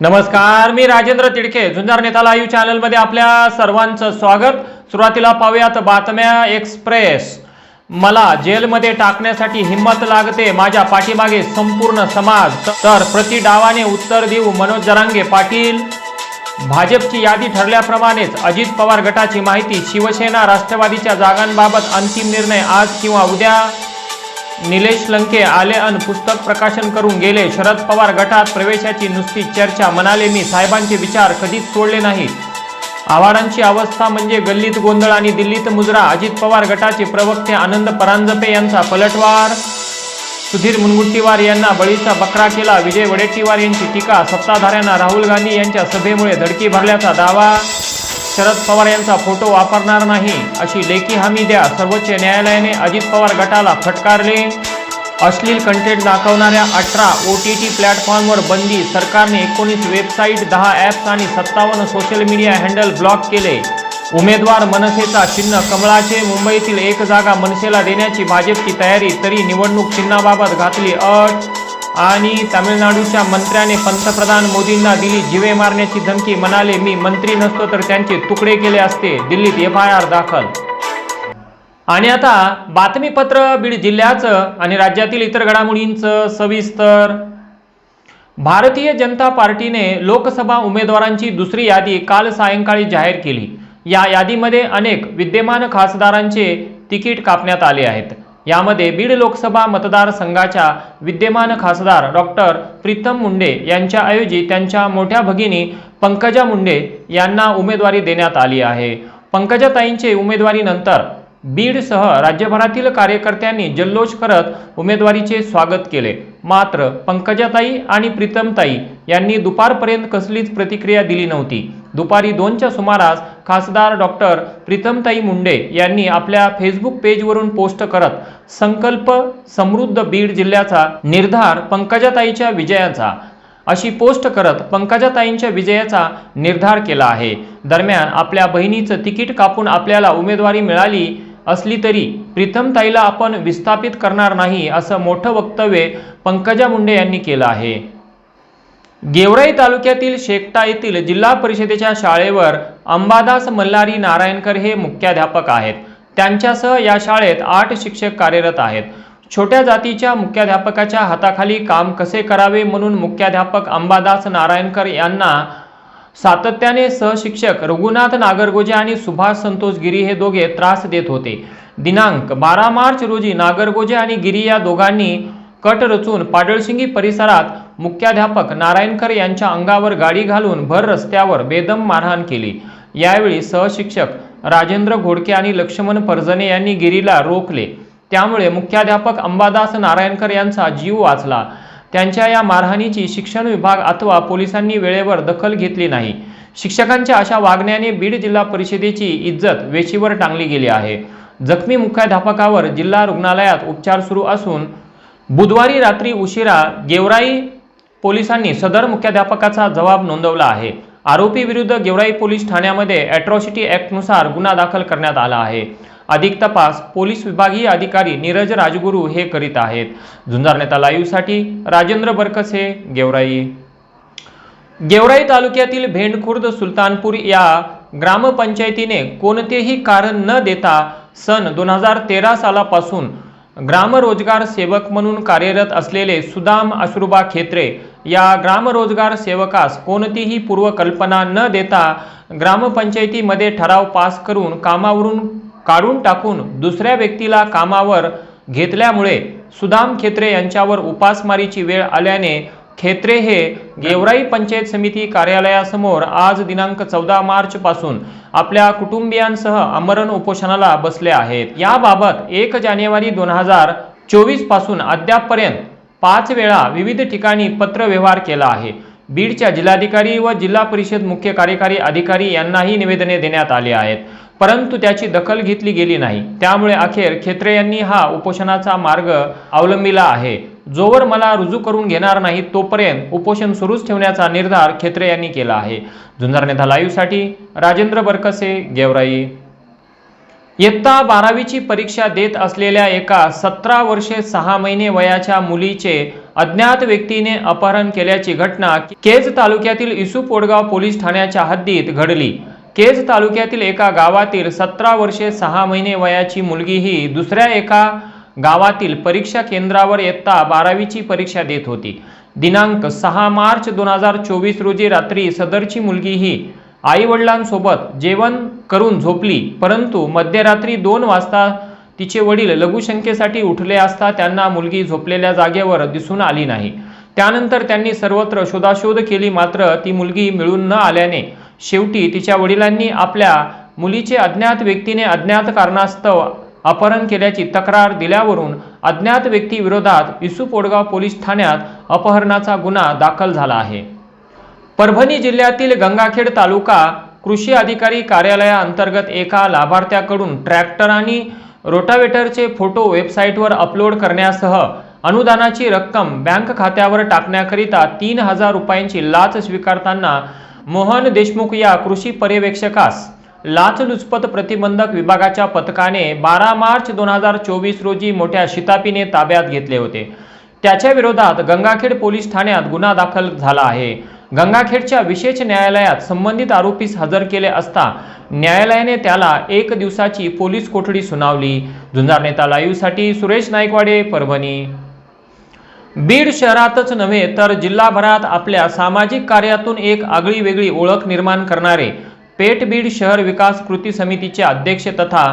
नमस्कार मी राजेंद्र तिडके. झुंजार नेता लाईव्ह चॅनलमध्ये आपल्या सर्वांचं स्वागत. सुरुवातीला पाहूयात बातम्या एक्सप्रेस. मला जेलमध्ये टाकण्यासाठी हिंमत लागते माझ्या पाठीमागे संपूर्ण समाज. तर प्रति डावाने उत्तर देऊ मनोज जरांगे पाटील. भाजपची यादी ठरल्याप्रमाणेच अजित पवार गटाची माहिती शिवसेना राष्ट्रवादीच्या जागांबाबत अंतिम निर्णय आज किंवा उद्या? निलेश लंके आले अन पुस्तक प्रकाशन करून गेले. शरद पवार गटात प्रवेशाची नुसती चर्चा म्हणाले मी. साहेबांचे विचार कधीच सोडले नाहीत आव्हाडांची अवस्था म्हणजे गल्लीत गोंधळ आणि दिल्लीत मुजरा. अजित पवार गटाचे प्रवक्ते आनंद परांजपे यांचा पलटवार. सुधीर मुनगुट्टीवार यांना बळीचा बकरा केला. विजय वडेट्टीवार यांची टीका सत्ताधाऱ्यांना राहुल गांधी यांच्या सभेमुळे धडकी भरल्याचा दावा. शरद पवार यांचा फोटो वापरणार नाही अशी लेखी हमी द्या. सर्वोच्च न्यायालयाने अजित पवार गटाला फटकारले. अश्लील कंटेंट दाखवणाऱ्या अठरा ओ टी टी प्लॅटफॉर्मवर बंदी. सरकारने एकोणीस वेबसाईट दहा ॲप्स आणि सत्तावन्न सोशल मीडिया हँडल ब्लॉक केले. उमेदवार मनसेचा चिन्ह कमळाचे. मुंबईतील एक जागा मनसेला देण्याची भाजपची तयारी तरी निवडणूक चिन्हाबाबत घातली अट आणि तामिळनाडूच्या मंत्र्याने पंतप्रधान मोदींना दिली जिवे मारण्याची धमकी म्हणाले मी मंत्री नसतो तर त्यांचे तुकडे केले असते दिल्लीत एफ आय आर दाखल. आणि आता बातमीपत्र बीड जिल्ह्याचं आणि राज्यातील इतर घडामोडींचं सविस्तर. भारतीय जनता पार्टीने लोकसभा उमेदवारांची दुसरी यादी काल सायंकाळी जाहीर केली. या यादीमध्ये अनेक विद्यमान खासदारांचे तिकीट कापण्यात आले आहेत. यामध्ये बीड लोकसभा मतदारसंघाच्या विद्यमान खासदार डॉक्टर प्रीतम मुंडे यांच्याऐवजी त्यांच्या मोठ्या भगिनी पंकजा मुंडे यांना उमेदवारी देण्यात आली आहे. पंकजाताईंचे उमेदवारीनंतर बीडसह राज्यभरातील कार्यकर्त्यांनी जल्लोष करत उमेदवारीचे स्वागत केले. मात्र पंकजाताई आणि प्रीतमताई यांनी दुपारपर्यंत कसलीच प्रतिक्रिया दिली नव्हती. दुपारी दोनच्या सुमारास खासदार डॉक्टर प्रीतमताई मुंडे यांनी आपल्या फेसबुक पेजवरून पोस्ट करत संकल्प समृद्ध बीड जिल्ह्याचा निर्धार पंकजाताईच्या विजयाचा अशी पोस्ट करत पंकजाताईंच्या विजयाचा निर्धार केला आहे. दरम्यान आपल्या बहिणीचं तिकीट कापून आपल्याला उमेदवारी मिळाली असली तरी प्रीतमताईला आपण विस्थापित करणार नाही असं मोठं वक्तव्य पंकजा मुंडे यांनी केलं आहे. गेवराई तालुक्यातील शेकटा येथील जिल्हा परिषदेच्या शाळेवर अंबादास मल्हारी नारायणकर हे मुख्याध्यापक आहेत. त्यांच्यासह या शाळेत आठ शिक्षक कार्यरत आहेत. छोट्या जातीच्या मुख्याध्यापकाच्या हाताखाली काम कसे करावे म्हणून मुख्याध्यापक अंबादास नारायणकर यांना सातत्याने सहशिक्षक रघुनाथ नागरगोजे आणि सुभाष संतोष गिरी हे दोघे त्रास देत होते. दिनांक बारा मार्च रोजी नागरगोजे आणि गिरी या दोघांनी कट रचून पाडळशिंगी परिसरात मुख्याध्यापक नारायणकर यांच्या अंगावर गाडी घालून भर रस्त्यावर बेदम मारहाण केली. यावेळी सहशिक्षक राजेंद्र घोडके आणि लक्ष्मण परजणे यांनी गिरीला रोखले. त्यामुळे मुख्याध्यापक अंबादास नारायणकर यांचा जीव वाचला. त्यांच्या या मारहाणीची शिक्षण विभाग अथवा पोलिसांनी वेळेवर दखल घेतली नाही. शिक्षकांच्या अशा वागण्याने बीड जिल्हा परिषदेची इज्जत वेशीवर टांगली गेली आहे. जखमी मुख्याध्यापकावर जिल्हा रुग्णालयात उपचार सुरू असून बुधवारी रात्री उशिरा गेवराई पोलिसांनी सदर मुख्याध्यापकाचा जबाब नोंदवला आहे. आरोपी विरुद्ध गेवराई पोलीस ठाण्यामध्ये अॅट्रॉसिटी ॲक्टनुसार गुन्हा दाखल करण्यात आला आहे. अधिक तपास पोलीस विभागीय अधिकारी नीरज राजगुरू हे करीत आहेत. झुंजार नेता लाईव्हसाठी राजेंद्र बरकसे गेवराई. गेवराई तालुक्यातील भेंडखुर्द सुलतानपूर या ग्रामपंचायतीने कोणतेही कारण न देता सन दोन हजार तेरा सालापासून ग्रामरोजगार सेवक म्हणून कार्यरत असलेले सुदाम अश्रुबा खेत्रे या ग्रामरोजगार सेवकास कोणतीही पूर्वकल्पना न देता ग्रामपंचायतीमध्ये ठराव पास करून कामावरून काढून टाकून दुसऱ्या व्यक्तीला कामावर घेतल्यामुळे सुदाम खेत्रे यांच्यावर उपासमारीची वेळ आल्याने खेत्रे हे गेवराई पंचायत समिती कार्यालयासमोर आज दिनांक चौदा मार्च पासून आपल्या कुटुंबियांसह आमरण उपोषणाला बसले आहेत. याबाबत एक जानेवारी दोन हजार चोवीसपासून अद्यापपर्यंत पाच वेळा विविध ठिकाणी पत्रव्यवहार केला आहे. बीडच्या जिल्हाधिकारी व जिल्हा परिषद मुख्य कार्यकारी अधिकारी यांनाही निवेदने देण्यात आली आहेत. परंतु त्याची दखल घेतली गेली नाही. त्यामुळे अखेर खेत्रे यांनी हा उपोषणाचा मार्ग अवलंबिला आहे. जोवर मला रुजू करून घेणार नाही तोपर्यंत उपोषण सुरूच ठेवण्याचा निर्धार खेत्रे यांनी केला आहे. झुंजार नेता लाईव्हसाठी राजेंद्र बरकसे गेवराई. इयत्ता बारावीची परीक्षा देत असलेल्या एका सतरा वर्षे सहा महिने वयाच्या मुलीचे अज्ञात व्यक्तीने अपहरण केल्याची घटना केज तालुक्यातील इसू पोडगाव पोलीस ठाण्याच्या हद्दीत घडली. केज तालुक्यातील एका गावातील सतरा वर्षे सहा महिने वयाची मुलगी ही दुसऱ्या एका गावातील परीक्षा केंद्रावर इयत्ता बारावीची परीक्षा देत होती. दिनांक सहा मार्च दोन हजार चोवीस रोजी रात्री सदरची मुलगी ही आई वडिलांसोबत जेवण करून झोपली परंतु मध्यरात्री दोन वाजता तिचे वडील लघुशंकेसाठी उठले असता त्यांना मुलगी झोपलेल्या जागेवर दिसून आली नाही. त्यानंतर त्यांनी सर्वत्र शोधाशोध केली मात्र ती मुलगी मिळून न आल्याने शेवटी तिच्या वडिलांनी आपल्या मुलीचे अज्ञात व्यक्तीने अज्ञात कारणास्तव अपहरण केल्याची तक्रार दिल्यावरून अज्ञात व्यक्तीविरोधात इसू पोडगाव पोलीस ठाण्यात अपहरणाचा गुन्हा दाखल झाला आहे. परभणी जिल्ह्यातील गंगाखेड तालुका कृषी अधिकारी कार्यालयाअंतर्गत एका लाभार्थ्याकडून ट्रॅक्टर आणि रोटावेटरचे फोटो वेबसाईटवर अपलोड करण्यासह अनुदानाची रक्कम बँक खात्यावर टाकण्याकरिता तीन हजार रुपयांची लाच स्वीकारताना मोहन देशमुख या कृषी पर्यवेक्षकास लाचलुचपत प्रतिबंधक विभागाच्या पथकाने बारा मार्च दोन हजार चोवीस रोजी मोठ्या शितापीने ताब्यात घेतले होते. त्याच्या विरोधात गंगाखेड पोलीस ठाण्यात गुन्हा दाखल झाला आहे. गंगाखेडच्या विशेष न्यायालयात संबंधित आरोपीस हजर केले असता न्यायालयाने त्याला एक दिवसाची पोलीस कोठडी सुनावली. झुंजार नेता लाईव्हसाठी सुरेश नाईकवाडे परभणी. बीड शहरातच नव्हे तर जिल्हाभरात आपल्या सामाजिक कार्यातून एक आगळी वेगळी ओळख निर्माण करणारे पेठ बीड शहर विकास कृती समितीचे अध्यक्ष तथा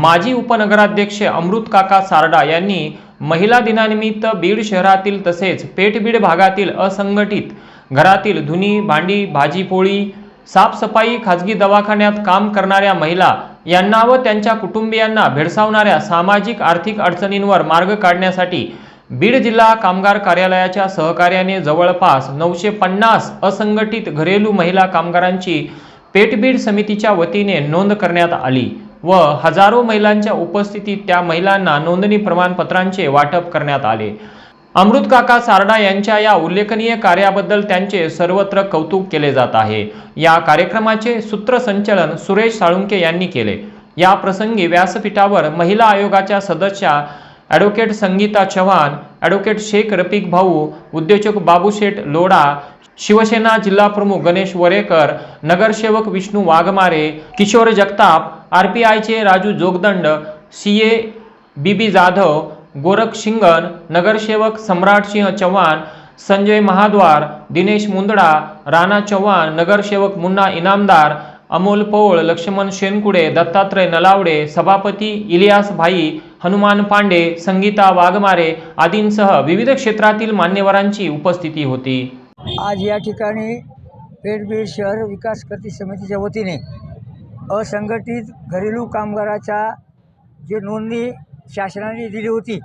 माजी उपनगराध्यक्ष अमृत काका सारडा यांनी महिला दिनानिमित्त बीड शहरातील तसेच पेठ बीड भागातील असंघटित घरातील धुनी भांडी भाजीपोळी साफसफाई खाजगी दवाखान्यात काम करणाऱ्या महिला यांना व त्यांच्या कुटुंबियांना भेडसावणाऱ्या सामाजिक आर्थिक अडचणींवर मार्ग काढण्यासाठी बीड जिल्हा कामगार कार्यालयाच्या सहकार्याने जवळपास नऊशे पन्नास असंघटित घरेलू महिला कामगारांची पेटबीड समितीच्या वतीने नोंद करण्यात आली व हजारो महिलांच्या उपस्थितीत त्या महिलांना नोंदणी प्रमाणपत्रांचे वाटप करण्यात आले. अमृतकाका सारडा यांच्या या उल्लेखनीय कार्याबद्दल त्यांचे सर्वत्र कौतुक केले जात आहे. या कार्यक्रमाचे सूत्रसंचलन सुरेश साळुंके यांनी केले. या प्रसंगी व्यासपीठावर महिला आयोगाच्या सदस्या ॲडव्होकेट संगीता चव्हाण ॲडव्होकेट शेख रफिक भाऊ उद्योजक बाबूशेठ लोढा शिवसेना जिल्हाप्रमुख गणेश वरेकर नगरसेवक विष्णू वाघमारे किशोर जगताप आर पी आयचे Raju Jogdand C A B B Jadhav Gorakh Shingan नगरसेवक सम्राटसिंह चव्हाण संजय महाद्वार दिनेश मुंदडा राणा चव्हाण नगरसेवक मुन्ना इनामदार अमोल पौळ लक्ष्मण शेनकुडे दत्तात्रय नलावडे सभापती इलियास भाई हनुमान पांडे संगीता वाघमारे आदींसह विविध क्षेत्रातील मान्यवरांची उपस्थिती होती. आज या ठिकाणी पेठबीड शहर विकास कृती समितीच्या वतीने असंघटित घरेलू कामगाराच्या जे नोंदणी शासनाने दिली होती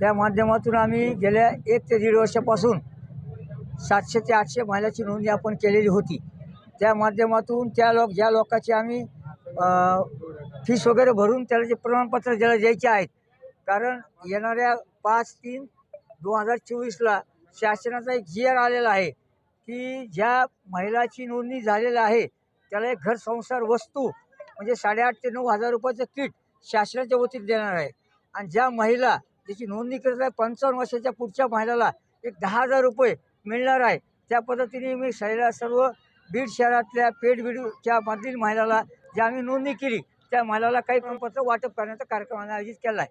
त्या माध्यमातून आम्ही गेल्या एक ते दीड वर्षापासून सातशे ते आठशे महिलाची नोंदणी आपण केलेली होती. त्या माध्यमातून त्या लोक ज्या लोकांची आम्ही फीस वगैरे भरून त्याला जे प्रमाणपत्र ज्याला द्यायचे आहेत कारण येणाऱ्या पाच तीन दोन हजार चोवीसला शासनाचा एक जी आर आलेला आहे की ज्या महिलाची नोंदणी झालेली आहे त्याला एक घर संसार वस्तू म्हणजे साडेआठ ते नऊ हजार रुपयाचं किट शासनाच्या वतीने देणार आहे. आणि ज्या महिला ज्याची नोंदणी करत आहे पंचावन्न वर्षाच्या पुढच्या महिलाला एक दहा हजार रुपये मिळणार आहे. त्या पद्धतीने मी सैला सर्व बीड शहरातल्या पेड बीडच्या मधील महिलाला ज्या आम्ही नोंदणी केली त्या महिलाला काही प्रमाणपत्र वाटप करण्याचा कार्यक्रम आयोजित केला आहे.